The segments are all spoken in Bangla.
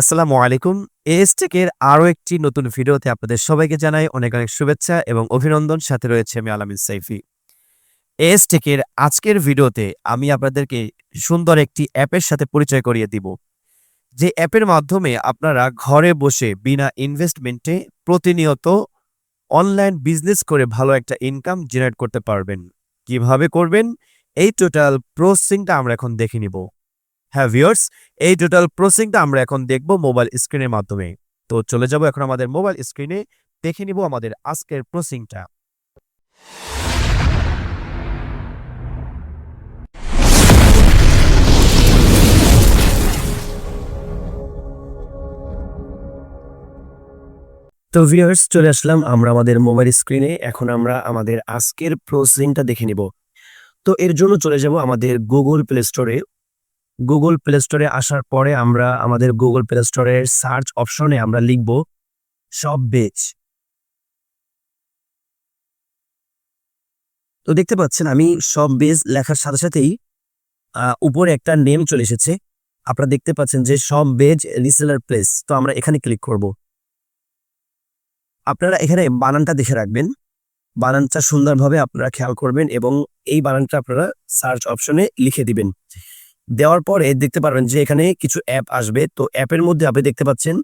আসসালামু আলাইকুম। এএস টেকের আরও একটি নতুন ভিডিওতে আপনাদের সবাইকে জানাই অনেক অনেক শুভেচ্ছা এবং অভিনন্দন। সাথে রয়েছে আমি আলামিন সাইফি। এএস টেকের আজকের ভিডিওতে আমি আপনাদেরকে সুন্দর একটি অ্যাপের সাথে পরিচয় করিয়ে দিব। যে অ্যাপের মাধ্যমে আপনারা ঘরে বসে বিনা ইনভেস্টমেন্টে প্রতিনিয়ত অনলাইন বিজনেস করে ভালো একটা ইনকাম জেনারেট করতে পারবেন। কীভাবে করবেন? এই টোটাল প্রসেসিংটা আমরা এখন দেখে নিব। হ্যাঁ ভিউয়ার্স এই টোটাল প্রসেসিংটা আমরা এখন দেখব মোবাইল স্ক্রিনের মাধ্যমে। তো চলে যাব এখন আমাদের মোবাইল স্ক্রিনে দেখে নিব আমাদের আজকের প্রসেসিংটা তো ভিউয়ার্স চলে আসলাম আমরা আমাদের মোবাইল স্ক্রিনে এখন আমরা আমাদের আজকের প্রসেসিংটা দেখে নিব। তো এর জন্য চলে যাব আমাদের গুগল প্লে স্টোরে গুগল প্লে স্টোরে আসার পরে আমরা আমাদের গুগল প্লে স্টোরের সার্চ অপশনে আমরা লিখব সব বেচ তো দেখতে পাচ্ছেন আমি সব বেজ লেখার সাথে সাথেই উপরে একটা নেম চলে এসেছে। আপনারা দেখতে পাচ্ছেন যে সব বেজ রিসেলার প্লেস তো আমরা এখানে ক্লিক করব। আপনারা এখানে বানানটা দেখে রাখবেন। বানানটা সুন্দরভাবে আপনারা খেয়াল করবেন এবং এই বানানটা আপনারা সার্চ অপশনে লিখে দিবেন। দেওয়ার পরে দেখতে পারবেন যে এখানে কিছু অ্যাপ আসবে। তো অ্যাপের মধ্যে আপনি দেখতে পাচ্ছেন,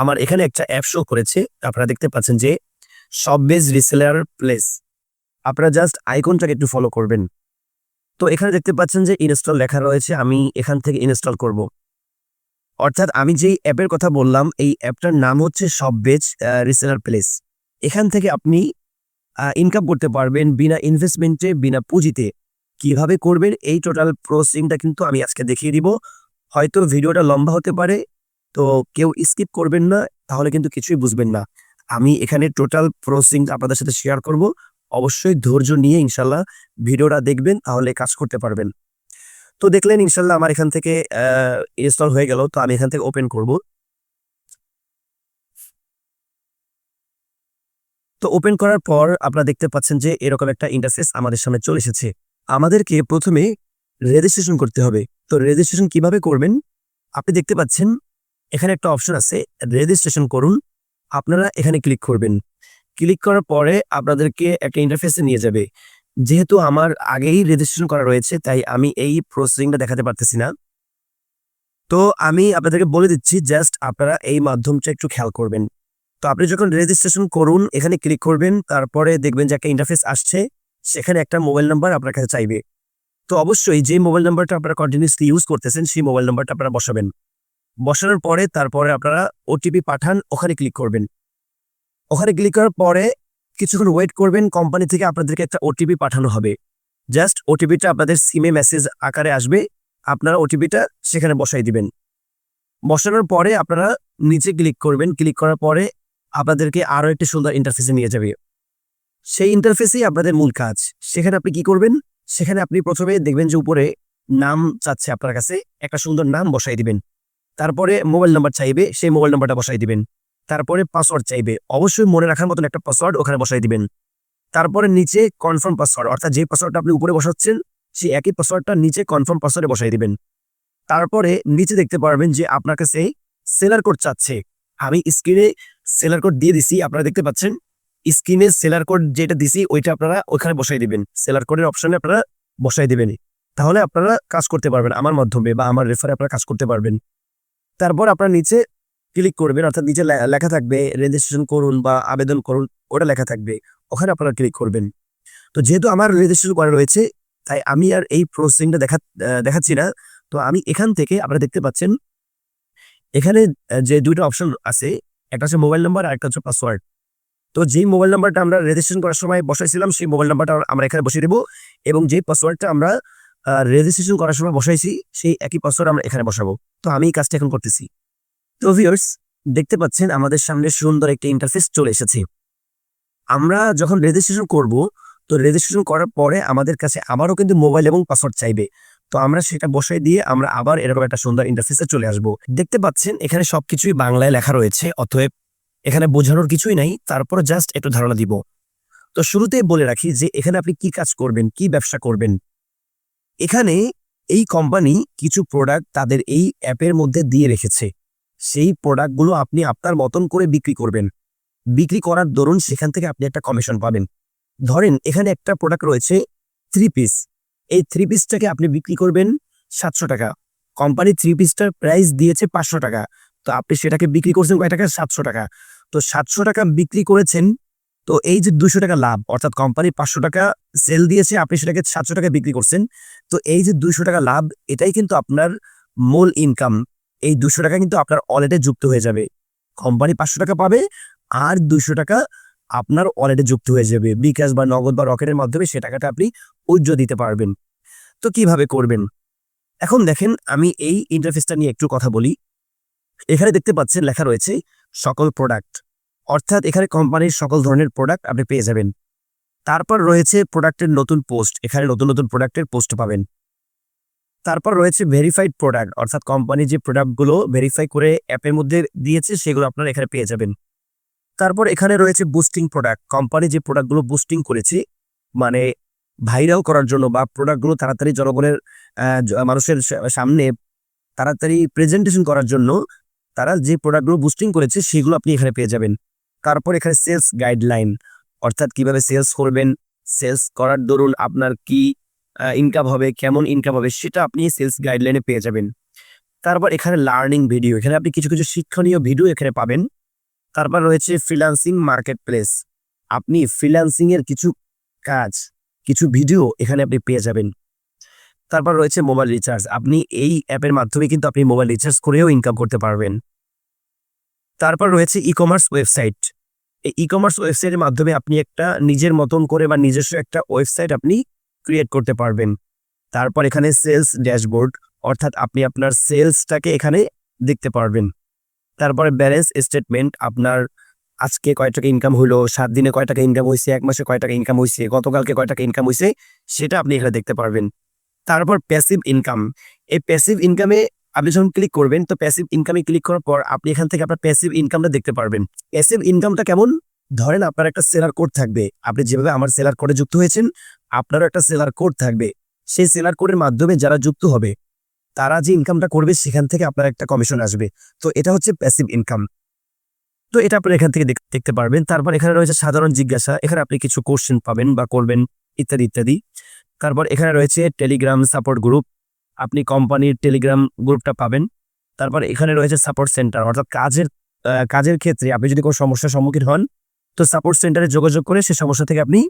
আমার এখানে একটা অ্যাপ শো করেছে। আপনারা দেখতে পাচ্ছেন যে সববেজ রিসেলার প্লেস আপনারা জাস্ট আইকনটাকে একটু ফলো করবেন। তো এখানে দেখতে পাচ্ছেন যে ইনস্টল লেখা রয়েছে, আমি এখান থেকে ইনস্টল করব। অর্থাৎ আমি যেই অ্যাপের কথা বললাম, এই অ্যাপটার নাম হচ্ছে সববেজ রিসেলার প্লেস এখান থেকে আপনি ইনকাম করতে পারবেন বিনা ইনভেস্টমেন্টে বিনা পুঁজিতে। কীভাবে করবেন, এই টোটাল প্রসেসিংটা কিন্তু আমি আজকে দেখিয়ে দিব। হয়তো ভিডিওটা লম্বা হতে পারে, তো কেউ স্কিপ করবেন না, তাহলে কিন্তু কিছুই বুঝবেন না। আমি এখানে টোটাল প্রসেসিং আপনাদের সাথে শেয়ার করব। অবশ্যই ধৈর্য নিয়ে ইনশাল্লাহ ভিডিওটা দেখবেন, তাহলে কাজ করতে পারবেন। তো দেখলেন ইনশাল্লাহ আমার এখান থেকে ইনস্টল হয়ে গেল, তো আমি এখান থেকে ওপেন করব। তো ওপেন করার পর আপনারা দেখতে পাচ্ছেন যে এরকম একটা ইন্টারফেস আমাদের সামনে চলে এসেছে। আমাদেরকে প্রথমে রেজিস্ট্রেশন করতে হবে। তো রেজিস্ট্রেশন কীভাবে করবেন? আপনি দেখতে পাচ্ছেন, এখানে একটা অপশন আছে রেজিস্ট্রেশন করুন। আপনারা এখানে ক্লিক করবেন। ক্লিক করার পরে আপনাদেরকে একটা ইন্টারফেসে নিয়ে যাবে। যেহেতু আমার আগেই রেজিস্ট্রেশন করা রয়েছে, তাই আমি এই প্রসেসিংটা দেখাতে পারতেছি না। তো আমি আপনাদেরকে বলে দিচ্ছি জাস্ট আপনারা এই মাধ্যমটা একটু খেয়াল করবেন। তো আপনি যখন রেজিস্ট্রেশন করুন, এখানে ক্লিক করবেন, তারপরে দেখবেন যে একটা ইন্টারফেস আসছে। সেখানে একটা মোবাইল নাম্বার আপনার কাছে চাইবে। তো অবশ্যই যে মোবাইল নাম্বারটা আপনারা কন্টিনিউসলি ইউজ করতেছেন, সেই মোবাইল নাম্বারটা আপনারা বসাবেন। বসানোর পরে তারপরে আপনারা ওটিপি পাঠান, ওখানে ক্লিক করবেন। ওখানে ক্লিক করার পরে কিছুক্ষণ ওয়েট করবেন কোম্পানি থেকে আপনাদেরকে একটা ওটিপি পাঠানো হবে। জাস্ট ওটিপিটা আপনাদের সিমে মেসেজ আকারে আসবে, আপনারা ওটিপিটা সেখানে বসাই দিবেন। বসানোর পরে আপনারা নিচে ক্লিক করবেন। ক্লিক করার পরে আপনাদেরকে আরও একটি সুন্দর ইন্টারফেসে নিয়ে যাবে। সেই ইন্টারফেসেই আপনাদের মূল কাজ। সেখানে আপনি কি করবেন? সেখানে আপনি প্রথমে দেখবেন যে উপরে নাম চাচ্ছে আপনার কাছে। একটা সুন্দর নাম বসাই দিবেন। তারপরে মোবাইল নাম্বার চাইবে, সেই মোবাইল নাম্বারটা বসাই দিবেন। তারপরে পাসওয়ার্ড চাইবে। অবশ্যই মনে রাখার মতন একটা পাসওয়ার্ড ওখানে বসাই দিবেন। তারপরে নিচে কনফার্ম পাসওয়ার্ড অর্থাৎ যে পাসওয়ার্ডটা আপনি উপরে বসাচ্ছেন, সেই একই পাসওয়ার্ডটা নিচে কনফার্ম পাসওয়ার্ডে বসাই দিবেন। তারপরে নিচে দেখতে পারবেন যে আপনার কাছে সেলার কোড চাচ্ছে। আমি স্ক্রিনে সেলার কোড দিয়ে দিছি, আপনারা দেখতে পাচ্ছেন। স্ক্রিনে সেলার কোড যেটা দিছি, ওইটা আপনারা ওইখানে বসাই দিবেন। সেলার কোডের অপশনে আপনারা বসাই দিবেন। তাহলে আপনারা কাজ করতে পারবেন আমার মাধ্যমে বা আমার রেফারে আপনারা কাজ করতে পারবেন। তারপর আপনারা নিচে ক্লিক করবেন, অর্থাৎ নিচে লেখা থাকবে রেজিস্ট্রেশন করুন বা আবেদন করুন, ওটা লেখা থাকবে। ওখানে আপনারা ক্লিক করবেন। তো যেহেতু আমার রেজিস্ট্রেশন করা রয়েছে, তাই আমি আর এই প্রসেসিংটা দেখা দেখাচ্ছি না। তো আমি এখান থেকে আপনারা দেখতে পাচ্ছেন, এখানে যে দুইটা অপশন আছে, একটা হচ্ছে মোবাইল নাম্বার আর একটা হচ্ছে পাসওয়ার্ড তো যেই মোবাইল নাম্বারটা আমরা রেজিস্ট্রেশন করার সময় বসাইছিলাম, সেই মোবাইল নাম্বারটা আমরা এখানে বসিয়ে দেবো এবং যেই পাসওয়ার্ডটা আমরা রেজিস্ট্রেশন করার সময় বসাইছি, সেই একই পাসওয়ার্ড আমরা এখানে বসাবো। তো আমি এই কাজটা এখন করতেছি। তো ভিউয়ার্স দেখতে পাচ্ছেন আমাদের সামনে সুন্দর একটা ইন্টারফেস চলে এসেছে। আমরা যখন রেজিস্ট্রেশন করব, তো রেজিস্ট্রেশন করার পরে আমাদের কাছে আবারও কিন্তু মোবাইল এবং পাসওয়ার্ড চাইবে। তো আমরা সেটা বসাই দিয়ে আমরা আবার এরকম একটা সুন্দর ইন্টারফেসে চলে আসব। দেখতে পাচ্ছেন এখানে সবকিছুই বাংলায় লেখা রয়েছে, অতএব এখানে বোঝানোর কিছুই নাই তারপর জাস্ট একটু ধারণা দিব। তো শুরুতেই বলে রাখি যে, এখানে আপনি কি কাজ করবেন, কি ব্যবসা করবেন? এখানে এই কোম্পানি কিছু প্রোডাক্ট তাদের এই অ্যাপের মধ্যে দিয়ে রেখেছে। সেই প্রোডাক্টগুলো আপনি আপনার মতন করে বিক্রি করবেন। বিক্রি করার দরুন সেখান থেকে আপনি একটা কমিশন পাবেন। ধরেন, এখানে একটা প্রোডাক্ট রয়েছে থ্রি পিস এই থ্রি পিসটাকে আপনি বিক্রি করবেন সাতশো টাকা। কোম্পানি থ্রি পিসটার প্রাইস দিয়েছে পাঁচশো টাকা। তো আপনি সেটাকে বিক্রি করছেন কয় টাকা? সাতশো টাকা। তো সাতশো টাকা বিক্রি করেছেন, তো এই যে দুশো টাকা লাভ, অর্থাৎ কোম্পানি পাঁচশো টাকা সেল দিয়েছে, আপনি সেটাকে সাতশো টাকা বিক্রি করছেন, তো এই যে দুশো টাকা লাভ, এটাই কিন্তু আপনার মূল ইনকাম এই দুশো টাকা কিন্তু আপনার ওয়ালেটে যুক্ত হয়ে যাবে। কোম্পানি পাঁচশো টাকা পাবে, আর দুশো টাকা আপনার ওয়ালেটে যুক্ত হয়ে যাবে। বিকাশ বা নগদ বা রকেটের মাধ্যমে সে টাকাটা আপনি উজ্জ্ব দিতে পারবেন। তো কীভাবে করবেন? এখন দেখেন, আমি এই ইন্টারফেসটা নিয়ে একটু কথা বলি। এখানে দেখতে পাচ্ছেন লেখা রয়েছে সকল প্রোডাক্ট অর্থাৎ এখানে কোম্পানির সকল ধরনের প্রোডাক্ট আপনি পেয়ে যাবেন। তারপর রয়েছে প্রোডাক্টের নতুন পোস্ট এখানে নতুন নতুন প্রোডাক্টের পোস্ট পাবেন। তারপর রয়েছে ভেরিফাইড প্রোডাক্ট অর্থাৎ কোম্পানি যে প্রোডাক্টগুলো ভেরিফাই করে অ্যাপের মধ্যে দিয়েছে, সেগুলো আপনারা এখানে পেয়ে যাবেন। তারপর এখানে রয়েছে বুস্টিং প্রোডাক্ট কোম্পানি যে প্রোডাক্টগুলো বুস্টিং করেছে মানে ভাইরাল করার জন্য বা প্রোডাক্টগুলো তাড়াতাড়ি জনগণের মানুষের সামনে তাড়াতাড়ি প্রেজেন্টেশন করার জন্য তারা যে প্রোডাক্টগুলো বুস্টিং করেছে, সেগুলো আপনি এখানে পেয়ে যাবেন। তারপর এখানে সেলস গাইডলাইন অর্থাৎ কীভাবে সেলস করবেন সেলস করার দরুন আপনার কি ইনকাম হবে, কেমন ইনকাম হবে, সেটা আপনি সেলস গাইডলাইনে পেয়ে যাবেন। তারপর এখানে লার্নিং ভিডিও এখানে আপনি কিছু কিছু শিক্ষণীয় ভিডিও এখানে পাবেন। তারপর রয়েছে ফ্রিল্যান্সিং মার্কেট প্লেস আপনি ফ্রিল্যান্সিং এর কিছু কাজ, কিছু ভিডিও এখানে আপনি পেয়ে যাবেন। তারপর রয়েছে মোবাইল রিচার্জ আপনি এই অ্যাপের মাধ্যমে কিন্তু আপনি মোবাইল রিচার্জ করেও ইনকাম করতে পারবেন। তারপর রয়েছে ই কমার্স ওয়েবসাইট এই ই কমার্স ওয়েবসাইটের মাধ্যমে আপনি একটা নিজের মতন করে বা নিজস্ব একটা ওয়েবসাইট আপনি ক্রিয়েট করতে পারবেন। তারপর এখানে সেলস ড্যাশবোর্ড অর্থাৎ আপনি আপনার সেলসটাকে এখানে দেখতে পারবেন। তারপরে ব্যালেন্স স্টেটমেন্ট আপনার আজকে কয় টাকা ইনকাম হলো, সাত দিনে কয় টাকা ইনকাম হয়েছে এক মাসে কয় টাকা ইনকাম হয়েছে গতকালকে কয় টাকা ইনকাম হয়েছে সেটা আপনি এখানে দেখতে পারবেন। তারপর প্যাসিভ ইনকাম এই প্যাসিভ ইনকামে আপনি যখন ক্লিক করবেন, তো প্যাসিভ ইনকামে ক্লিক করার পর আপনি এখান থেকে আপনার প্যাসিভ ইনকামটা দেখতে পারবেন। প্যাসিভ ইনকামটা কেমন? ধরেন আপনার একটা সেলার কোড থাকবে। আপনি যেভাবে আমার সেলার কোডে যুক্ত হয়েছেন, আপনারও একটা সেলার কোড থাকবে। সেই সেলার কোডের মাধ্যমে যারা যুক্ত হবে, তারা যে ইনকামটা করবে, সেখান থেকে আপনার একটা কমিশন আসবে। তো এটা হচ্ছে প্যাসিভ ইনকাম তো এটা আপনি এখান থেকে দেখ- দেখতে পারবেন। তারপর এখানে রয়েছে সাধারণ জিজ্ঞাসা। এখানে আপনি কিছু কোশ্চেন পাবেন বা করবেন, ইত্যাদি ইত্যাদি। তারপর এখানে রয়েছে টেলিগ্রাম সাপোর্ট গ্রুপ আপনি কোম্পানির টেলিগ্রাম গ্রুপটা পাবেন। তারপর এখানে রয়েছে সাপোর্ট সেন্টার অর্থাৎ কাজের কাজের ক্ষেত্রে আপনি যদি কোনো সমস্যার সম্মুখীন হন, তো সাপোর্ট সেন্টারে যোগাযোগ করে সেই সমস্যা থেকে আপনি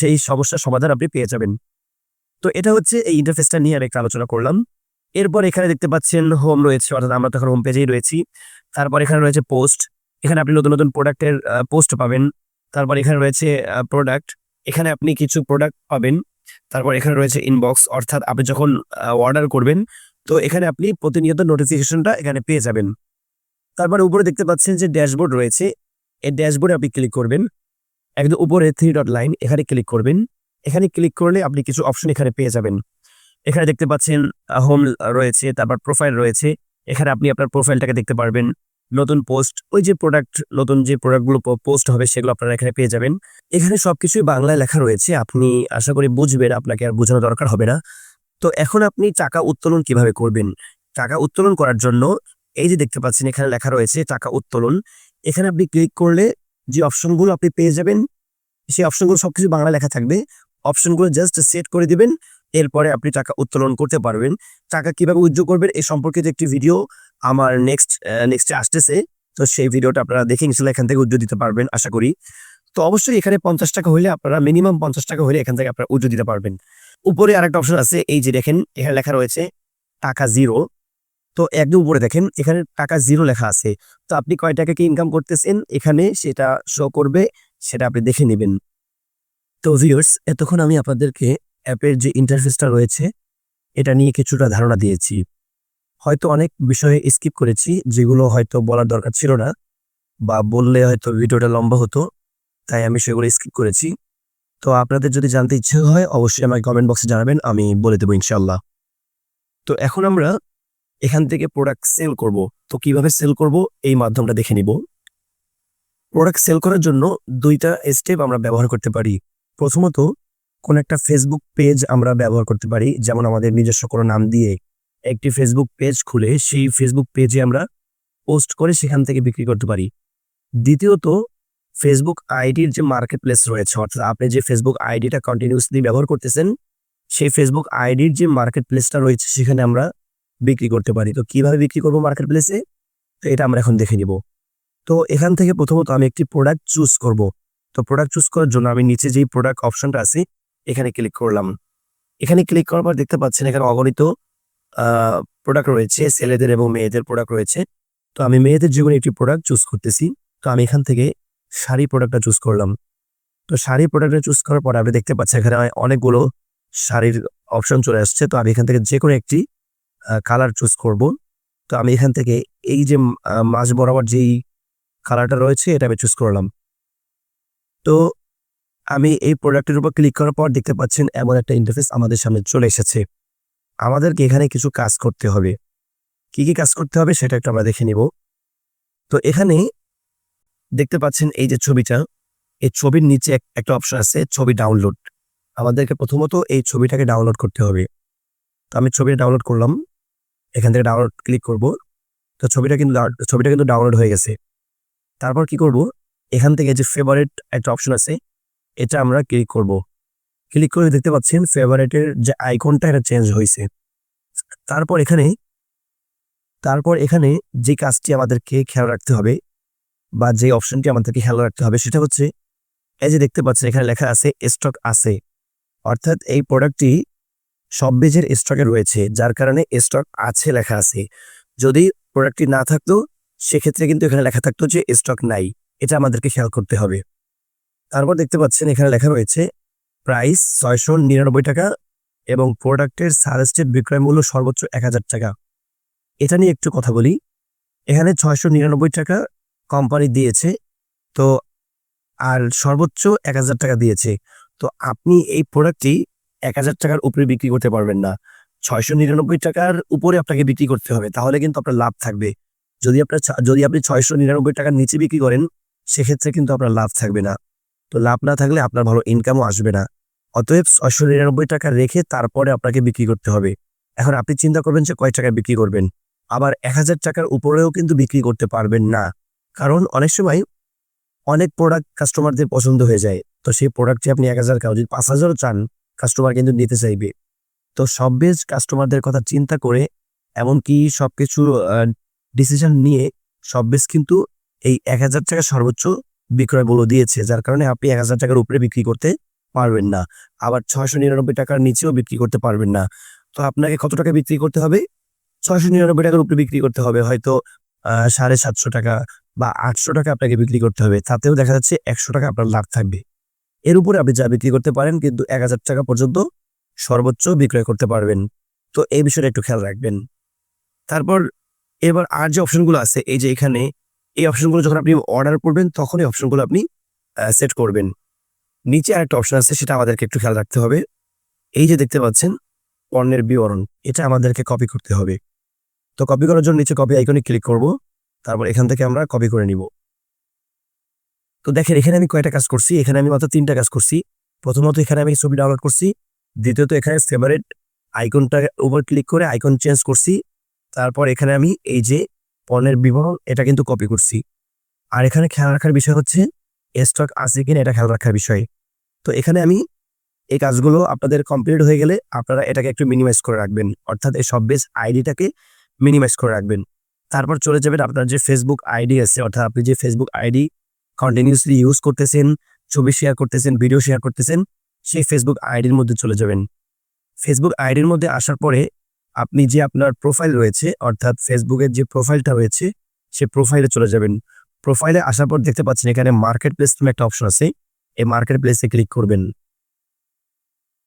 সেই সমস্যার সমাধান আপনি পেয়ে যাবেন। তো এটা হচ্ছে এই ইন্টারফেসটা নিয়ে আমি একটা আলোচনা করলাম। এরপর এখানে দেখতে পাচ্ছেন হোম রয়েছে। অর্থাৎ আমরা তো এখন হোম পেজেই রয়েছি। তারপর এখানে রয়েছে পোস্ট এখানে আপনি নতুন নতুন প্রোডাক্টের পোস্ট পাবেন। তারপর এখানে রয়েছে প্রোডাক্ট এখানে আপনি কিছু প্রোডাক্ট পাবেন। তারপর এখানে রয়েছে ইনবক্স অর্থাৎ আপনি যখন অর্ডার করবেন, তো এখানে আপনি প্রতিনিয়ত নোটিফিকেশনটা এখানে পেয়ে যাবেন। তারপর উপরে দেখতে পাচ্ছেন যে ড্যাশবোর্ড রয়েছে, এই ড্যাশবোর্ডে আপনি ক্লিক করবেন। একদম উপরে থ্রি ডট লাইন এখানে ক্লিক করবেন। এখানে ক্লিক করলে আপনি কিছু অপশন এখানে পেয়ে যাবেন। এখানে দেখতে পাচ্ছেন হোম রয়েছে, তারপর প্রোফাইল রয়েছে। এখানে আপনি আপনার প্রোফাইলটাকে দেখতে পারবেন। নতুন পোস্ট ওই যে প্রোডাক্ট নতুন যে প্রোডাক্টগুলো পোস্ট হবে সেগুলো আপনারা এখানে পেয়ে যাবেন। এখানে সবকিছুই বাংলায় লেখা রয়েছে, আপনি আশা করি বুঝবেন, আপনাকে আর বোঝানো দরকার হবে না। তো এখন আপনি টাকা উত্তোলন কীভাবে করবেন? টাকা উত্তোলন করার জন্য এই যে দেখতে পাচ্ছেন, এখানে লেখা রয়েছে টাকা উত্তোলন। এখানে আপনি ক্লিক করলে যে অপশনগুলো আপনি পেয়ে যাবেন, সেই অপশনগুলো সবকিছু বাংলা লেখা থাকবে। অপশনগুলো জাস্ট সেট করে দিবেন, এরপরে আপনি টাকা উত্তোলন করতে পারবেন। টাকা কীভাবে উজ্জ্ব করবেন এই সম্পর্কিত একটি ভিডিও আমার নেক্সট নেক্সটে আসতেছে। তো সেই ভিডিওটা আপনারা দেখে ইনশাল্লাহ এখান থেকে উজ্জ্ব দিতে পারবেন, আশা করি। তো অবশ্যই এখানে পঞ্চাশ টাকা হলে আপনারা মিনিমাম পঞ্চাশ টাকা হলে এখান থেকে আপনারা উজ্জ্ব দিতে পারবেন। উপরে আরেকটা অপশন আছে, এই যে দেখেন, এখানে লেখা রয়েছে, টাকা জিরো তো একদম উপরে দেখেন, এখানে টাকা জিরো লেখা আছে। তো আপনি কয় টাকা কি ইনকাম করতেছেন? এখানে সেটা শো করবে, সেটা আপনি দেখে নেবেন। তো ভিউয়ার্স এতক্ষণ আমি আপনাদেরকে অ্যাপের যে ইন্টারফেসটা রয়েছে, এটা নিয়ে কিছুটা ধারণা দিয়েছি। হয়তো অনেক বিষয়ে স্কিপ করেছি, যেগুলো হয়তো বলার দরকার ছিল না বা বললে হয়তো ভিডিওটা লম্বা হতো, তাই আমি সেগুলো স্কিপ করেছি। তো আপনাদের যদি জানতে ইচ্ছে হয়, অবশ্যই আমাকে কমেন্ট বক্সে জানাবেন, আমি বলে দেবো ইনশাল্লাহ তো এখন আমরা এখান থেকে প্রোডাক্ট সেল করব। তো কীভাবে সেল করব? এই মাধ্যমটা দেখে নিব। প্রোডাক্ট সেল করার জন্য দুইটা স্টেপ আমরা ব্যবহার করতে পারি। প্রথমত, কোন একটা ফেসবুক পেজ আমরা ব্যবহার করতে পারি, যেমন আমাদের নিজস্ব কোনো নাম দিয়ে। একটি ফেসবুক পেজ খুলে সেই ফেসবুক পেজে আমরা পোস্ট করে সেখান থেকে বিক্রি করতে পারি। দ্বিতীয়ত ফেসবুক আইডির যে মার্কেট প্লেস রয়েছে, অর্থাৎ আপনি যে ফেসবুক আইডিটা কন্টিনিউসলি ব্যবহার করতেছেন, সেই ফেসবুক আইডির যে মার্কেট প্লেসটা রয়েছে সেখানে আমরা বিক্রি করতে পারি। তো কীভাবে বিক্রি করব মার্কেট প্লেসে তো এটা আমরা এখন দেখে নিব। তো এখান থেকে প্রথমত আমি একটি প্রোডাক্ট চুজ করব। তো প্রোডাক্ট চুজ করার জন্য আমি নিচে যেই প্রোডাক্ট অপশনটা আছে, এখানে ক্লিক করলাম। এখানে ক্লিক করার পর দেখতে পাচ্ছেন এখানে অগণিত প্রোডাক্ট রয়েছে, ছেলেদের এবং মেয়েদের প্রোডাক্ট রয়েছে। তো আমি মেয়েদের যে কোনো একটি প্রোডাক্ট চুজ করতেছি। তো আমি এখান থেকে শাড়ি প্রোডাক্টটা চুজ করলাম। তো শাড়ি প্রোডাক্টটা চুজ করার পর আপনি দেখতে পাচ্ছেন এখানে অনেকগুলো শাড়ির অপশন চলে আসছে। তো আমি এখান থেকে যে কোনো একটি কালার চুজ করব। তো আমি এখান থেকে এই যে মাঝ বরাবর যেই কালারটা রয়েছে, এটা আমি চুজ করলাম। তো আমি এই প্রোডাক্টের উপর ক্লিক করার পর দেখতে পাচ্ছেন এমন একটা ইন্টারফেস আমাদের সামনে চলে এসেছে। আমাদেরকে এখানে কিছু কাজ করতে হবে। কি কি কাজ করতে হবে সেটা একটু আমরা দেখে নিব। তো এখানে দেখতে পাচ্ছেন এই যে ছবিটা। এই ছবির নিচে একটা অপশন আছে, ছবি ডাউনলোড। আমাদেরকে প্রথমত এই ছবিটাকে ডাউনলোড করতে হবে। তো আমি ছবিটা ডাউনলোড করলাম। এখান থেকে ডাউনলোড ক্লিক করব। তো ছবিটা কিন্তু ছবিটা কিন্তু ডাউনলোড হয়ে গেছে। তারপর কি করব? এখান থেকে যে ফেভারিট একটা অপশন আছে, এটা আমরা ক্লিক করব। ক্লিক করে দেখতে পাচ্ছেন ফেভারিটের যে আইকনটা এটা চেঞ্জ হয়েছে। তারপর এখানে তারপর এখানে যে কাজটি আমাদেরকে খেয়াল রাখতে হবে বা যে অপশনটি আমাদেরকে খেয়াল রাখতে হবে, সেটা হচ্ছে, এই যে দেখতে পাচ্ছেন এখানে লেখা আছে স্টক আছে। অর্থাৎ এই প্রোডাক্টটি সব বেজের স্টকে রয়েছে, যার কারণে স্টক আছে লেখা আছে। যদি প্রোডাক্টটি না থাকতো, সেক্ষেত্রে কিন্তু এখানে লেখা থাকতো যে স্টক নাই। এটা আমাদেরকে খেয়াল করতে হবে। তারপর দেখতে পাচ্ছেন এখানে লেখা রয়েছে প্রাইস ছয়শো নিরানব্বই টাকা এবং প্রোডাক্টের সাজেস্টেড বিক্রয় মূল্য সর্বোচ্চ এক হাজার টাকা। এটা নিয়ে একটু কথা বলি। এখানে ছয়শো নিরানব্বই টাকা কোম্পানি দিয়েছে, তো আর সর্বোচ্চ এক হাজার টাকা দিয়েছে। তো আপনি এই প্রোডাক্টটি এক হাজার টাকার উপরে বিক্রি করতে পারবেন না। ছয়শো নিরানব্বই টাকার উপরে আপনাকে বিক্রি করতে হবে, তাহলে কিন্তু আপনার লাভ থাকবে। যদি আপনার যদি আপনি ছয়শো নিরানব্বই টাকার নিচে বিক্রি করেন, সেক্ষেত্রে কিন্তু আপনার লাভ থাকবে না। তো লাভ না থাকলে আপনার ভালো ইনকামও আসবে না। অতএব ছয়শো নিরানব্বই টাকা রেখে তারপরে আপনাকে বিক্রি করতে হবে। এখন আপনি চিন্তা করবেন যে কয় টাকায় বিক্রি করবেন। আবার এক হাজার টাকার উপরেও কিন্তু বিক্রি করতে পারবেন না। কারণ অনেক সময় অনেক প্রোডাক্ট কাস্টমারদের পছন্দ হয়ে যায়। তো সেই প্রোডাক্টটি আপনি এক হাজার যদি পাঁচ হাজারও চান কাস্টমার কিন্তু নিতে চাইবে। তো সব বেজ কাস্টমারদের কথা চিন্তা করে, এমনকি সব কিছু ডিসিশন নিয়ে সব বেশ কিন্তু এই এক হাজার টাকা সর্বোচ্চ বিক্রয় মূল্য দিয়েছে। যার কারণে আপনি এক হাজার টাকার উপরে বিক্রি করতে পারবেন না। আবার ছয়শো নিরানব্বই টাকার নিচেও বিক্রি করতে পারবেন না। তো আপনাকে কত টাকা বিক্রি করতে হবে? ছয়শো নিরানব্বই টাকার উপরে বিক্রি করতে হবে। হয়তো সাড়ে সাতশো টাকা বা আটশো টাকা আপনাকে বিক্রি করতে হবে। তাতেও দেখা যাচ্ছে একশো টাকা আপনার লাভ থাকবে। এর উপরে আপনি যা বিক্রি করতে পারেন কিন্তু এক হাজার টাকা পর্যন্ত সর্বোচ্চ বিক্রয় করতে পারবেন। তো এই বিষয়টা একটু খেয়াল রাখবেন। তারপর এবার আর যে অপশনগুলো আছে, এই যে এখানে, এই অপশনগুলো যখন আপনি অর্ডার করবেন তখন এই অপশনগুলো আপনি সেট করবেন। নিচে আরেকটা অপশন আছে, সেটা আমাদেরকে একটু খেয়াল রাখতে হবে। এই যে দেখতে পাচ্ছেন, পণ্যের বিবরণ, এটা আমাদেরকে কপি করতে হবে। তো কপি করার জন্য নিচে কপি আইকনে ক্লিক করব, তারপর এখান থেকে আমরা কপি করে নিব। তো দেখেন, এখানে আমি কয়টা কাজ করছি? এখানে আমি মাত্র তিনটা কাজ করছি। প্রথমত এখানে আমি ছবি ডাউনলোড করছি। দ্বিতীয়ত এখানে ফেভারিট আইকনটা উপর ক্লিক করে আইকন চেঞ্জ করছি। তারপর এখানে আমি এই যে পণ্যের বিবরণ, এটা কিন্তু কপি করছি। আর এখানে খেয়াল রাখার বিষয় হচ্ছে স্টক আছে কিনা, এটা খেয়াল রাখার বিষয়। তো এখানে আমি এই কাজগুলো আপনাদের কমপ্লিট হয়ে গেলে আপনারা এটাকে একটু মিনিমাইজ করে রাখবেন। অর্থাৎ এই সব বেস আইডিটাকে মিনিমাইজ করে রাখবেন। তারপর চলে যাবেন আপনার যে ফেসবুক আইডি আছে, অর্থাৎ আপনি যে ফেসবুক আইডি কন্টিনিউসলি ইউজ করতেছেন, ছবি শেয়ার করতেছেন ভিডিও শেয়ার করতেছেন, সেই ফেসবুক আইডির মধ্যে চলে যাবেন। ফেসবুক আইডির মধ্যে আসার পরে আপনি যে আপনার প্রোফাইল রয়েছে, অর্থাৎ ফেসবুকের যে প্রোফাইলটা রয়েছে, সে প্রোফাইলে চলে যাবেন। প্রোফাইলে আসার পর দেখতে পাচ্ছেন এখানে মার্কেট প্লেস তুমি একটা অপশন আছে। এই মার্কেট প্লেসে ক্লিক করবেন।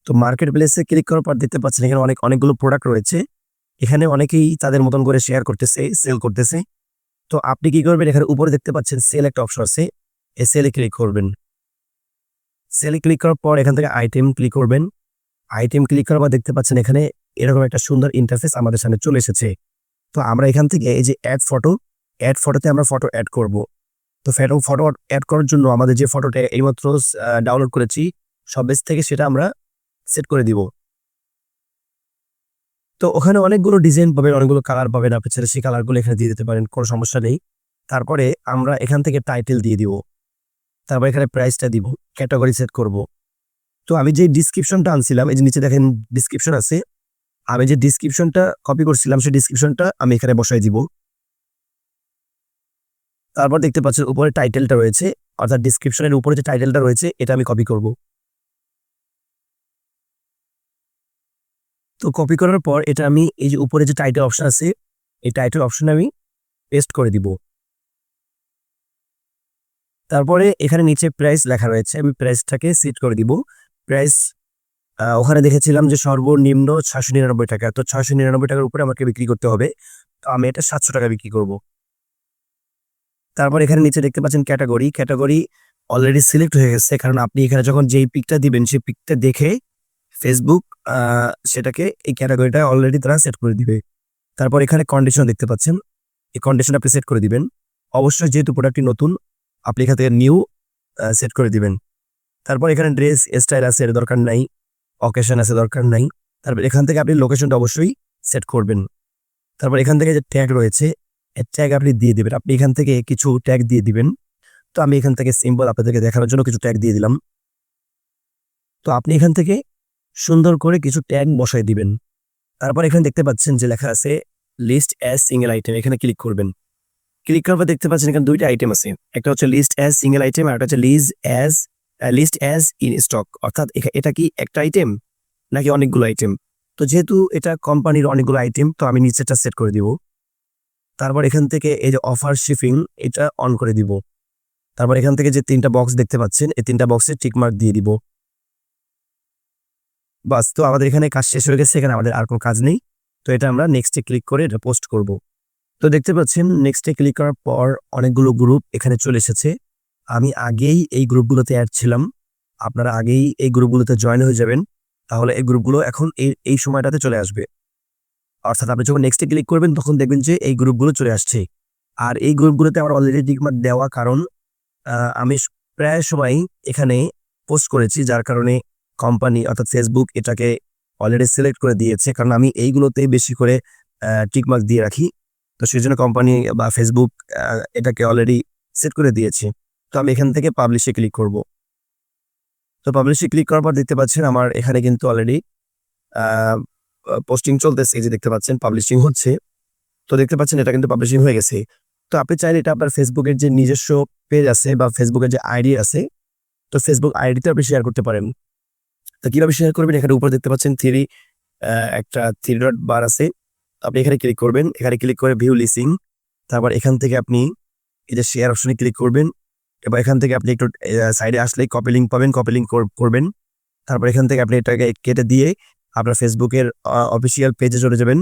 তো মার্কেট প্লেসে ক্লিক করার পর দেখতে পাচ্ছেন এখানে অনেক, অনেকগুলো প্রোডাক্ট রয়েছে। এখানে অনেকেই তাদের মতন করে শেয়ার করতেছে সেল করতেছে। তো আপনি কি করবেন? এখানে উপরে দেখতে পাচ্ছেন সেল একটা অপশন আছে। এই সেলে ক্লিক করবেন। সেলে ক্লিক করার পর এখান থেকে আইটেম ক্লিক করবেন। আইটেম ক্লিক করার পর দেখতে পাচ্ছেন এখানে এরকম একটা সুন্দর ইন্টারফেস আমাদের সামনে চলে এসেছে। তো আমরা এখান থেকে এই যে অ্যাড ফটো অ্যাড ফটোতে আমরা ফটো অ্যাড করব। তো ফটো ফটো অ্যাড করার জন্য আমাদের যে ফটোটা এইমাত্র ডাউনলোড করেছি, সব বেস থেকে সেটা আমরা সেট করে দিব। তো ওখানে অনেকগুলো ডিজাইন পাবেন, অনেকগুলো কালার পাবেন, আপনি ছেলে সেই কালারগুলো এখানে দিয়ে দিতে পারেন, কোনো সমস্যা নেই। তারপরে আমরা এখান থেকে টাইটেল দিয়ে দিব। তারপর এখানে প্রাইসটা দিব ক্যাটাগরি সেট করব। তো আমি যে ডিসক্রিপশনটা আনছিলাম, এই যে নিচে দেখেন ডিসক্রিপশন আছে, আমি যে ডিসক্রিপশনটা কপি করছিলাম, সেই ডিসক্রিপশনটা আমি এখানে বসাই দিব। তারপর দেখতে পাচ্ছেন উপরে টাইটেলটা রয়েছে, অর্থাৎ ডিসক্রিপশনের উপরে যে টাইটেলটা রয়েছে, এটা আমি কপি করব। তো কপি করার পর এটা আমি এই যে উপরে যে টাইটেল অপশন আছে, এই টাইটেল অপশন আমি পেস্ট করে দিব। তারপরে এখানে নিচে প্রাইস লেখা রয়েছে, আমি প্রাইসটাকে সিট করে দিব। প্রাইস ওখানে দেখেছিলাম যে সর্বনিম্ন ছয়শো নিরানব্বই টাকা, তো ছয়শো নিরানব্বই টাকার উপরে আমাকে বিক্রি করতে হবে। তো আমি এটা সাতশো টাকা বিক্রি করব। তারপর এখানে নিচে দেখতে পাচ্ছেন ক্যাটাগরি। ক্যাটাগরি অলরেডি সিলেক্ট হয়ে গেছে, কারণ আপনি এখানে যখন যেই পিকটা দিবেন, সেই পিকটা দেখে ফেসবুক সেটাকে এই ক্যাটাগরিটা অলরেডি তারা সেট করে দিবে। তারপর এখানে কন্ডিশন দেখতে পাচ্ছেন, এই কন্ডিশন আপনি সেট করে দিবেন। অবশ্যই যেহেতু প্রোডাক্টটি নতুন, আপনি এখান থেকে নিউ সেট করে দিবেন। তারপর এখানে ড্রেস স্টাইল আছে, এর দরকার নাই। অকেশন আছে, দরকার নাই। তারপর এখান থেকে আপনি লোকেশনটা অবশ্যই সেট করবেন। তারপর এখান থেকে যে ট্যাগ রয়েছে ট্যাগ আপনি দিয়ে দিবেন। আপনি এখান থেকে কিছু ট্যাগ দিয়ে দিবেন। তো আমি এখান থেকে সিম্বল আপনাদেরকে দেখানোর জন্য কিছু ট্যাগ দিয়ে দিলাম। তো আপনি এখান থেকে সুন্দর করে কিছু ট্যাগ বসাই দিবেন। তারপর এখানে দেখতে পাচ্ছেন যে লেখা আছে লিস্ট অ্যাজ সিঙ্গেল আইটেম এখানে ক্লিক করবেন। ক্লিক করার পর দেখতে পাচ্ছেন এখানে দুইটা আইটেম আছে। একটা হচ্ছে লিস্ট অ্যাজ সিঙ্গেল আইটেম আর একটা হচ্ছে lease as list as in stock অর্থাৎ এটা কি একটা আইটেম নাকি অনেকগুলো আইটেম তো যেহেতু এটা কোম্পানির অনেকগুলো আইটেম তো আমি নিচেটা সেট করে দিব। তারপর এখান থেকে এই যে অফার শিপিং এটা অন করে দিব। তারপর এখান থেকে যে তিনটা বক্স দেখতে পাচ্ছেন, এই তিনটা বক্সে টিকমার্ক দিয়ে দিব। বাস, তো আমাদের এখানে কাজ শেষ হয়ে গেছে, এখানে আমাদের আর কোনো কাজ নেই। তো এটা আমরা নেক্সটে ক্লিক করে এটা পোস্ট করব। তো দেখতে পাচ্ছেন নেক্সটে ক্লিক করার পর অনেকগুলো গ্রুপ এখানে চলে এসেছে। আমি আগেই এই গ্রুপগুলোতে অ্যাড ছিলাম। আপনারা আগেই এই গ্রুপগুলোতে জয়েন হয়ে যাবেন। তাহলে এই গ্রুপগুলো এখন এই এই সময়টাতে চলে আসবে। অর্থাৎ আপনি যখন নেক্সটে ক্লিক করবেন, তখন দেখবেন যে এই গ্রুপগুলো চলে আসছে। আর এই গ্রুপগুলোতে আমার অলরেডি টিকমার্ক দেওয়া কারণ আমি প্রায় সময় এখানে পোস্ট করেছি, যার কারণে কোম্পানি অর্থাৎ ফেসবুক এটাকে অলরেডি সিলেক্ট করে দিয়েছে। কারণ আমি এইগুলোতে বেশি করে টিকমার্ক দিয়ে রাখি। তো সেই জন্য কোম্পানি বা ফেসবুক এটাকে অলরেডি সেট করে দিয়েছে। তো আমি এখান থেকে পাবলিশে ক্লিক করব। তো পাবলিশে ক্লিক করার পর দেখতে পাচ্ছেন, আমার এখানে কিন্তু অলরেডি পোস্টিং চলতেছে, এই যে দেখতে পাচ্ছেন পাবলিশিং হচ্ছে। তো দেখতে পাচ্ছেন এটা কিন্তু পাবলিশিং হয়ে গেছে। তো আপনি চাইলে এটা আপনার ফেসবুকের যে নিজস্ব পেজ আছে বা ফেসবুকের যে আইডি আছে, তো ফেসবুক আইডিতে আপনি শেয়ার করতে পারেন। তো কীভাবে শেয়ার করবেন? এখানে উপরে দেখতে পাচ্ছেন থ্রি একটা থ্রি ডট বার আছে। আপনি এখানে ক্লিক করবেন। এখানে ক্লিক করে ভিউ লিসিং তারপর এখান থেকে আপনি এই যে শেয়ার অপশনে ক্লিক করবেন। এবার এখান থেকে আপনি একটু সাইডে আসলে কপি লিঙ্ক পাবেন কপি লিঙ্ক করবেন। তারপর এখান থেকে আপনি এটাকে কেটে দিয়ে আপনার ফেসবুকের অফিসিয়াল পেজে চলে যাবেন।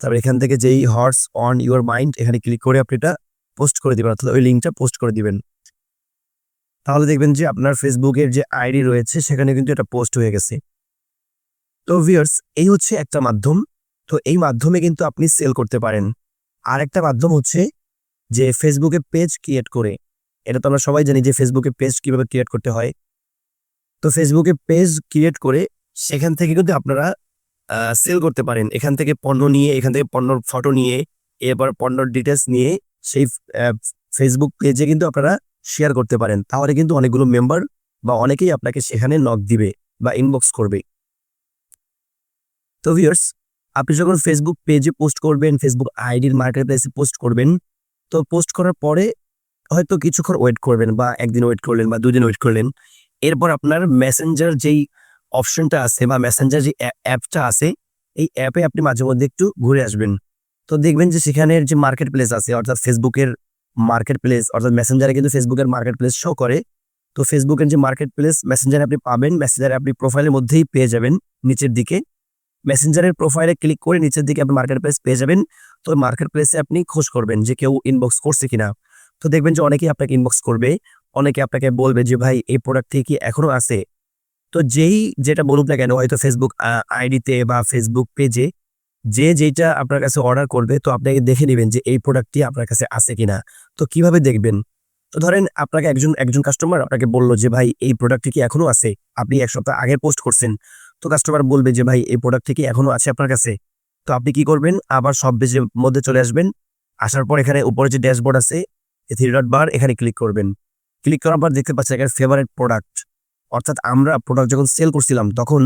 তারপর এখান থেকে যেই হর্স অন ইউর মাইন্ড এখানে ক্লিক করে আপনি এটা পোস্ট করে দিবেন, অর্থাৎ ওই লিঙ্কটা পোস্ট করে দিবেন। তাহলে দেখবেন যে আপনার ফেসবুকের যে আইডি রয়েছে, সেখানে কিন্তু এটা পোস্ট হয়ে গেছে। তো ভিয়ার্স এই হচ্ছে একটা মাধ্যম। তো এই মাধ্যমে কিন্তু আপনি সেল করতে পারেন। আর একটা মাধ্যম হচ্ছে যে ফেসবুকে পেজ ক্রিয়েট করে। এটা তো আমরা সবাই জানি যে ফেসবুকে পেজ কীভাবে ক্রিয়েট করতে হয়। তো ফেসবুকে পেজ ক্রিয়েট করে সেখান থেকে কিন্তু আপনারা সেল করতে পারেন। এখান থেকে পণ্য নিয়ে, এখান থেকে পণ্যর ফটো নিয়ে, এরপর পণ্যর ডিটেলস নিয়ে সেই ফেসবুক পেজে কিন্তু আপনারা শেয়ার করতে পারেন। তাহলে কিন্তু অনেকগুলো মেম্বার বা অনেকেই আপনাকে সেখানে নক দিবে বা ইনবক্স করবে। তো ভিউয়ার্স আপনি যখন ফেসবুক পেজে পোস্ট করবেন ফেসবুক আইডির মার্কেট প্লেসে পোস্ট করবেন, তো পোস্ট করার পরে হয়তো কিছুক্ষণ ওয়েট করবেন বা একদিন ওয়েট করলেন বা দুদিন ওয়েট করলেন। এরপর আপনার মেসেঞ্জার যেই অপশনটা আছে বা মেসেঞ্জার যে অ্যাপটা আছে, এই অ্যাপে আপনি মাঝে মধ্যে একটু ঘুরে আসবেন। তো দেখবেন যে সেখানের যে মার্কেট প্লেস আছে, অর্থাৎ ফেসবুকের মার্কেট প্লেস অর্থাৎ মেসেঞ্জারে কিন্তু ফেসবুকের মার্কেট প্লেস শো করে। তো ফেসবুকের যে মার্কেট প্লেস মেসেঞ্জারে আপনি পাবেন মেসেঞ্জারে আপনি প্রোফাইলের মধ্যেই পেয়ে যাবেন নিচের দিকে। মেসেঞ্জারের প্রোফাইলে ক্লিক করে নিচের দিকে আপনি মার্কেট প্লেস পেয়ে যাবেন। তো মার্কেট প্লেসে আপনি খোঁজ করবেন যে কেউ ইনবক্স করছে কিনা। তো দেখবেন যে অনেকেই আপনাকে ইনবক্স করবে, অনেকে আপনাকে বলবে যে, ভাই, এই প্রোডাক্টটি কি এখনও আছে? তো যেই যেটা বলুক না কেন, হয়তো ফেসবুক আইডিতে বা ফেসবুক পেজে যে যেটা আপনার কাছে অর্ডার করবে, তো আপনাকে দেখে নেবেন যে এই প্রোডাক্টটি আপনার কাছে আছে কিনা। তো কীভাবে দেখবেন? তো ধরেন আপনাকে একজন একজন কাস্টমার আপনাকে বলল যে, ভাই, এই প্রোডাক্টটি কি এখনও আছে? আপনি এক সপ্তাহ আগে পোস্ট করছেন। তো কাস্টমার বলবে যে, ভাই, এই প্রোডাক্টটি কি এখনও আছে আপনার কাছে? তো আপনি কি করবেন? আবার সব বেজের মধ্যে চলে আসবেন। আসার পর এখানে উপরে যে ড্যাশবোর্ড আছে থ্রি ডট বার এখানে ক্লিক করবেন। ক্লিক করার পর দেখতে পাচ্ছেন এখানে ফেভারিট প্রোডাক্ট অর্থাৎ আমরা প্রোডাক্ট যখন সেল করছিলাম, তখন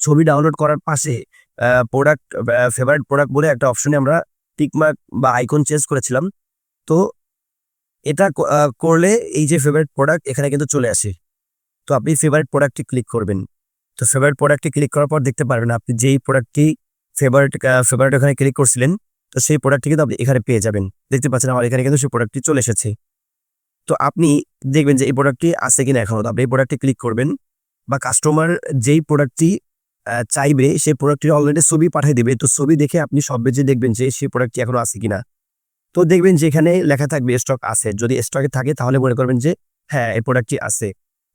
ছবি ডাউনলোড করার পাশে প্রোডাক্ট ফেভারিট প্রোডাক্ট বলে একটা অপশনে আমরা টিকমার্ক বা আইকন চেঞ্জ করেছিলাম। তো এটা করলে এই যে ফেভারিট প্রোডাক্ট এখানে কিন্তু চলে আসে। তো আপনি ফেভারিট প্রোডাক্টটি ক্লিক করবেন। তো ফেভারিট প্রোডাক্টটি ক্লিক করার পর দেখতে পারবেন আপনি যেই প্রোডাক্টটি ফেভারিট ফেভারিট ওখানে ক্লিক করছিলেন, তো সেই প্রোডাক্টটি কিন্তু আপনি এখানে পেয়ে যাবেন। দেখতে পাচ্ছেন আমার এখানে কিন্তু সেই প্রোডাক্টটি চলে এসেছে। তো আপনি দেখবেন যে এই প্রোডাক্টটি আছে কিনা এখনও। তো আপনি এই প্রোডাক্টটি ক্লিক করবেন বা কাস্টমার যেই প্রোডাক্টটি চাইবে, সেই প্রোডাক্টটি অলরেডি ছবি পাঠিয়ে দেবে। তো ছবি দেখে আপনি সব বেজে দেখবেন যে সেই প্রোডাক্টটি এখনও আছে কিনা। তো দেখবেন যে এখানে লেখা থাকবে স্টক আছে। যদি স্টকে থাকে তাহলে মনে করবেন যে হ্যাঁ এই প্রোডাক্টটি আছে।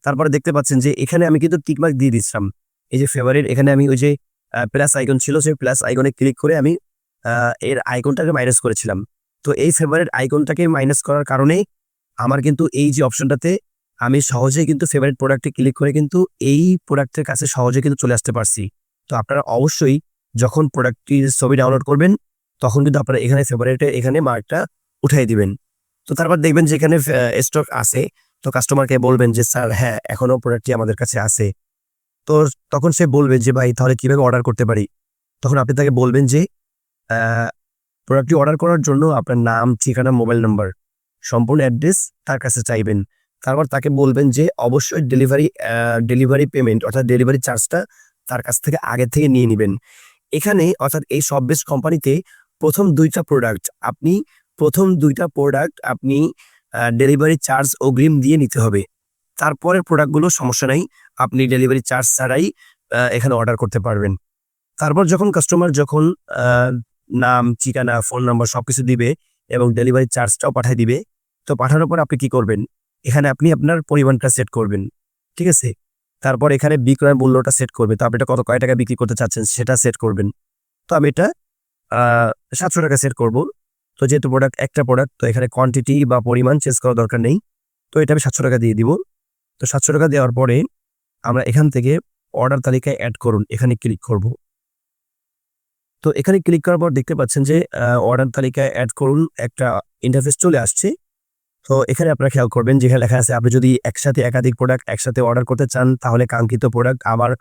তারপরে দেখতে পাচ্ছেন যে এখানে আমি কিন্তু টিকমার্ক দিয়ে দিচ্ছিলাম। এই যে ফেভারিট এখানে আমি ওই যে প্লাস আইকন ছিল, সেই প্লাস আইকনে ক্লিক করে আমি এর আইকনটাকে মাইনাস করেছিলাম। তো এই ফেভারিট আইকনটাকে মাইনাস করার কারণে আমার কিন্তু এই যে অপশনটাতে আমি সহজেই কিন্তু ফেভারিট প্রোডাক্টে ক্লিক করে কিন্তু এই প্রোডাক্টের কাছে সহজে কিন্তু চলে আসতে পারছি। তো আপনারা অবশ্যই যখন প্রোডাক্টটির ছবি ডাউনলোড করবেন, তখন কিন্তু আপনারা এখানে ফেভারিটে এখানে মার্কটা উঠাই দিবেন। তো তারপর দেখবেন যে এখানে স্টক আছে। তো কাস্টমারকে বলবেন যে, স্যার হ্যাঁ এখনও প্রোডাক্টটি আমাদের কাছে আছে। তো তখন সে বলবে যে, ভাই, তাহলে কীভাবে অর্ডার করতে পারি? তখন আপনি তাকে বলবেন যে প্রোডাক্টটি অর্ডার করার জন্য আপনার নাম, ঠিকানা মোবাইল নাম্বার সম্পূর্ণ অ্যাড্রেস তার কাছে চাইবেন। তারপর তাকে বলবেন যে, অবশ্যই ডেলিভারি ডেলিভারি পেমেন্ট অর্থাৎ ডেলিভারি চার্জটা তার কাছ থেকে আগে থেকে নিয়ে নেবেন। এখানে অর্থাৎ এই সব বেস্ট কোম্পানিতে প্রথম দুইটা প্রোডাক্ট আপনি, প্রথম দুইটা প্রোডাক্ট আপনি ডেলিভারি চার্জ অগ্রিম দিয়ে নিতে হবে। তারপরের প্রোডাক্টগুলো সমস্যা নাই, আপনি ডেলিভারি চার্জ ছাড়াই এখানে অর্ডার করতে পারবেন। তারপর যখন কাস্টমার যখন নাম, ঠিকানা, ফোন নাম্বার সবকিছু দিবে এবং ডেলিভারি চার্জটাও পাঠিয়ে দিবে তো পাঠানোর পর আপনি কি করবেন? এখানে আপনি আপনার পরিমাণটা সেট করবেন, ঠিক আছে? তারপর এখানে বিক্রয় মূল্যটা সেট করবে। তো আপনি এটা কত, কয় টাকা বিক্রি করতে চাচ্ছেন সেটা সেট করবেন। তো আমি এটা সাতশো টাকা সেট করব। তো যেহেতু প্রোডাক্ট একটা প্রোডাক্ট তো এখানে কোয়ান্টিটি বা পরিমাণ চেঞ্জ করার দরকার নেই। তো এটা আমি সাতশো টাকা দিয়ে দিব। তো সাতশো টাকা দেওয়ার পরে আমরা এখান থেকে অর্ডার তালিকায় অ্যাড করুন। এখানে ক্লিক করব। তো এখানে ক্লিক করার পর দেখতে পাচ্ছেন যে অর্ডার তালিকায় অ্যাড করুন। একটা ইন্টারফেস চলে আসছে। তো এখানে আপনারা খেয়াল করবেন যেখানে লেখা আছে, আপনি যদি একসাথে একাধিক প্রোডাক্ট একসাথে অর্ডার করতে চান, তাহলে কাঙ্ক্ষিত প্রোডাক্ট আবার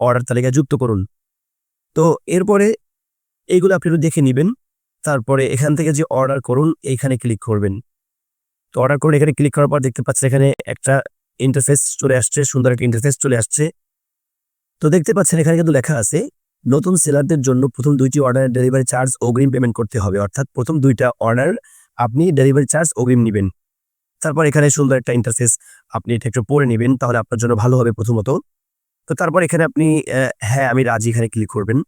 অর্ডার তালিকায় যুক্ত করুন। তো এরপরে এইগুলো আপনি একটু দেখে নেবেন। তারপরে এখান থেকে যে অর্ডার করুন, এইখানে ক্লিক করবেন। তো অর্ডার করুন, এখানে ক্লিক করার পর দেখতে পাচ্ছেন এখানে একটা ইন্টারফেস চলে আসছে, সুন্দর একটা ইন্টারফেস চলে আসছে। তো দেখতে পাচ্ছেন এখানে কিন্তু লেখা আছে, নতুন সেলারদের জন্য প্রথম দুইটি অর্ডারের ডেলিভারি চার্জ অগ্রিম পেমেন্ট করতে হবে। অর্থাৎ প্রথম দুইটা অর্ডার আপনি ডেলিভারি চার্জ অগ্রিম নেবেন। তারপর এখানে সুন্দর একটা ইন্টারফেস আপনি এটা একটু পড়ে নেবেন, তাহলে আপনার জন্য ভালো হবে প্রথমত। তো তারপর এখানে আপনি হ্যাঁ আমি রাজি, এখানে ক্লিক করবেন।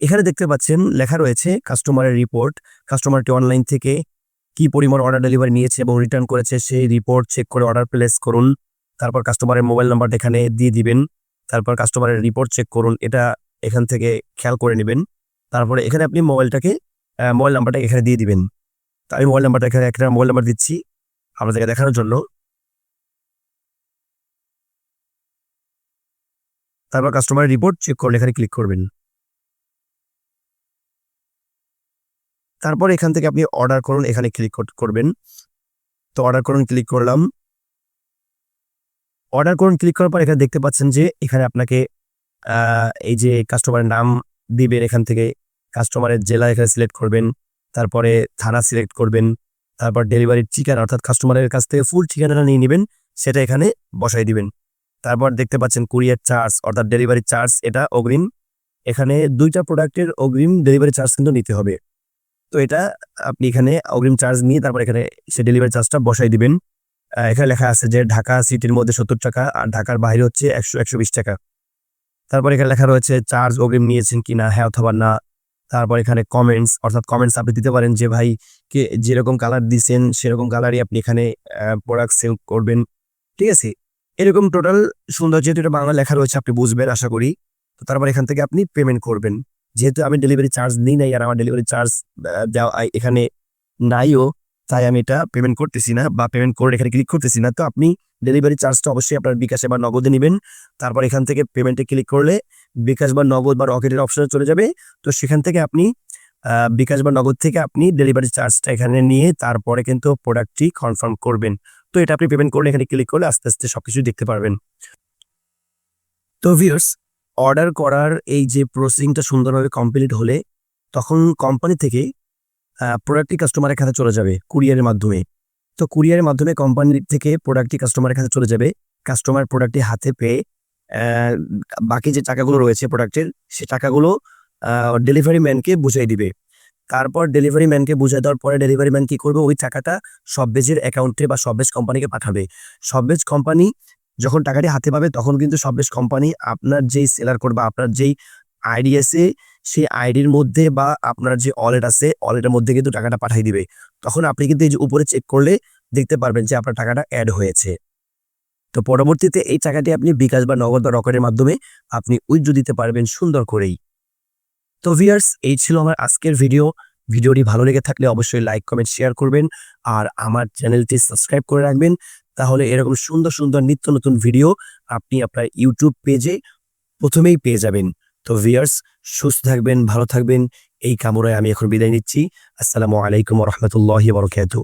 এখানে দেখতে পাচ্ছেন, লেখা রয়েছে কাস্টমারের রিপোর্ট কাস্টমারটি অনলাইন থেকে কি পরিমাণ অর্ডার ডেলিভারি নিয়েছে এবং রিটার্ন করেছে, সেই রিপোর্ট চেক করে অর্ডার প্লেস করুন। তারপর কাস্টমারের মোবাইল নাম্বারটা এখানে দিয়ে দিবেন। তারপর কাস্টমারের রিপোর্ট চেক করুন, এটা এখান থেকে খেয়াল করে নেবেন। তারপরে এখানে আপনি মোবাইলটাকে মোবাইল নাম্বারটা এখানে দিয়ে দিবেন। তো আমি মোবাইল নাম্বারটা এখানে, একটা মোবাইল নাম্বার দিচ্ছি। আপনাদেরকে দেখানোর জন্য। তারপর কাস্টমারের রিপোর্ট চেক করলে এখানে ক্লিক করবেন। তারপর এখান থেকে আপনি অর্ডার করুন, এখানে ক্লিক করবেন। তো অর্ডার করুন ক্লিক করলাম। অর্ডার করুন ক্লিক করার পর এখানে দেখতে পাচ্ছেন যে এখানে আপনাকে এই যে কাস্টমারের নাম দিবেন এখান থেকে। কাস্টমারের জেলা এখানে সিলেক্ট করবেন। তারপরে থানা সিলেক্ট করবেন। তারপর ডেলিভারির ঠিকানা অর্থাৎ কাস্টমারের কাছ থেকে ফুল ঠিকানাটা নিয়ে নেবেন, সেটা এখানে বসাই দিবেন। তারপর দেখতে পাচ্ছেন কুরিয়ার চার্জ অর্থাৎ ডেলিভারি চার্জ এটা অগ্রিম। এখানে দুইটা প্রোডাক্টের অগ্রিম ডেলিভারি চার্জ কিন্তু নিতে হবে। তো এটা আপনি এখানে অগ্রিম চার্জ নিয়ে তারপর এখানে সে ডেলিভারি চার্জটা বসাই দিবেন। এখানে লেখা আছে যে ঢাকা সিটির মধ্যে সত্তর টাকা আর ঢাকার বাইরে হচ্ছে একশো একশো বিশ টাকা। তারপর এখানে লেখা রয়েছে চার্জ অগ্রিম নিয়েছেন কিনা হ্যাঁ অথবা না। তারপর এখানে কমেন্টস অর্থাৎ কমেন্টস আপনি দিতে পারেন যে, ভাই, কে যেরকম কালার দিছেন, সেরকম কালারই আপনি এখানে প্রোডাক্ট সেল করবেন। ঠিক আছে? এরকম টোটাল সুন্দর, যেহেতু এটা বাংলা লেখা রয়েছে, আপনি বুঝবেন, আশা করি। তো তারপর এখান থেকে আপনি পেমেন্ট করবেন। যেহেতু আমি ডেলিভারি চার্জ নিই নাই, আর আমার ডেলিভারি চার্জ দেওয়া এখানে নাইও, তাই আমি এটা পেমেন্ট করতেছি না, বা পেমেন্ট করে এখানে ক্লিক করতেছি না। তো আপনি ডেলিভারি চার্জটা অবশ্যই আপনার বিকাশে বা নগদে নেবেন। তারপর এখান থেকে পেমেন্টে ক্লিক করলে বিকাশ বা নগদ বা রকেটের অপশনে চলে যাবে। তো সেখান থেকে আপনি বিকাশ বা নগদ থেকে আপনি ডেলিভারি চার্জটা এখানে নিয়ে তারপরে কিন্তু প্রোডাক্টটি কনফার্ম করবেন। তো এটা আপনি পেমেন্ট করলে এখানে ক্লিক করলে আস্তে আস্তে সব সবকিছু দেখতে পারবেন। তো ভিউয়ার্স অর্ডার করার এই যে প্রসেসিংটা সুন্দরভাবে কমপ্লিট হলে তখন কোম্পানি থেকে প্রোডাক্টটি কাস্টমারের খাতে চলে যাবে কুরিয়ারের মাধ্যমে। তো কুরিয়ারের মাধ্যমে কোম্পানির থেকে প্রোডাক্টটি কাস্টমারের কাছে চলে যাবে। কাস্টমার প্রোডাক্টটি হাতে পেয়ে বাকি যে টাকাগুলো রয়েছে প্রোডাক্টের সে টাকাগুলো ডেলিভারি ম্যানকে বুঝিয়ে দিবে। তারপর ডেলিভারি ম্যানকে বুঝিয়ে দেওয়ার পরে ডেলিভারি ম্যান কি করবে? ওই টাকাটা সববেজের অ্যাকাউন্টে বা সববেজ কোম্পানিকে পাঠাবে। সববেজ কোম্পানি যখন টাকাটি হাতে পাবে, তখন কিন্তু সববেজ কোম্পানি আপনার যেই সেলার কোড বা আপনার যেই আইডি আছে সেই আইডির মধ্যে বা আপনার যে ওয়ালেট আছে ওয়ালেটের মধ্যে কিন্তু টাকাটা পাঠিয়ে দিবে। তখন আপনি কিন্তু এই যে উপরে চেক করলে দেখতে পারবেন যে আপনার টাকাটা অ্যাড হয়েছে। তো পরবর্তীতে এই টাকাটি আপনি বিকাশ বা নগদ বা রকেটের মাধ্যমে আপনি উইথড্র দিতে পারবেন সুন্দর করেই। তো ভিয়ার্স এই ছিল আমার আজকের ভিডিও ভিডিওটি ভালো লেগে থাকলে অবশ্যই লাইক কমেন্ট শেয়ার করবেন আর আমার চ্যানেলটি সাবস্ক্রাইব করে রাখবেন। তাহলে এরকম সুন্দর সুন্দর নিত্য নতুন ভিডিও আপনি আপনার ইউটিউব পেজে প্রথমেই পেয়ে যাবেন। তো ভিয়ার্স সুস্থ থাকবেন, ভালো থাকবেন। এই কামরায় আমি এখন বিদায় নিচ্ছি। আসসালামু আলাইকুম রহমতুল্লাহ বরকাতু